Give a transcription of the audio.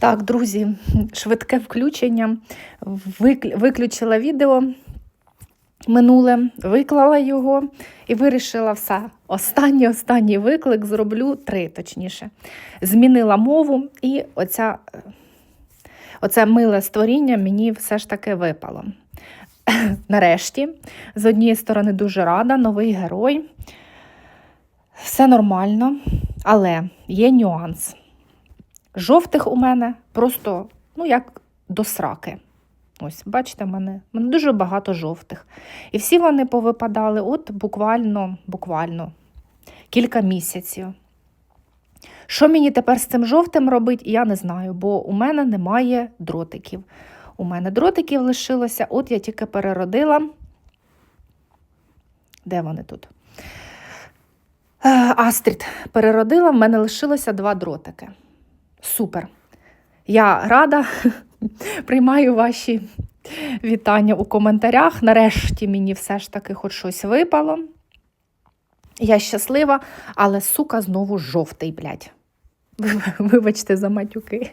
Так, друзі, швидке включення. Виключила відео минуле, виклала його і вирішила все. Останній останній виклик зроблю три, точніше. Змінила мову, і оця, оце миле створіння мені все ж таки випало. Нарешті, з однієї сторони, дуже рада, новий герой. Все нормально, але є нюанс. Жовтих у мене просто, ну, як до сраки. Ось, бачите, мене, мене дуже багато жовтих. І всі вони повипадали от буквально, буквально кілька місяців. Що мені тепер з цим жовтим робити, я не знаю, бо у мене немає дротиків. У мене дротиків лишилося, от я тільки переродила. Де вони тут? Е, Астрід переродила, в мене лишилося два дротики. Супер. Я рада, приймаю ваші вітання у коментарях. Нарешті мені все ж таки хоч щось випало. Я щаслива, але сука знову жовтий, блядь. Вибачте за матюки.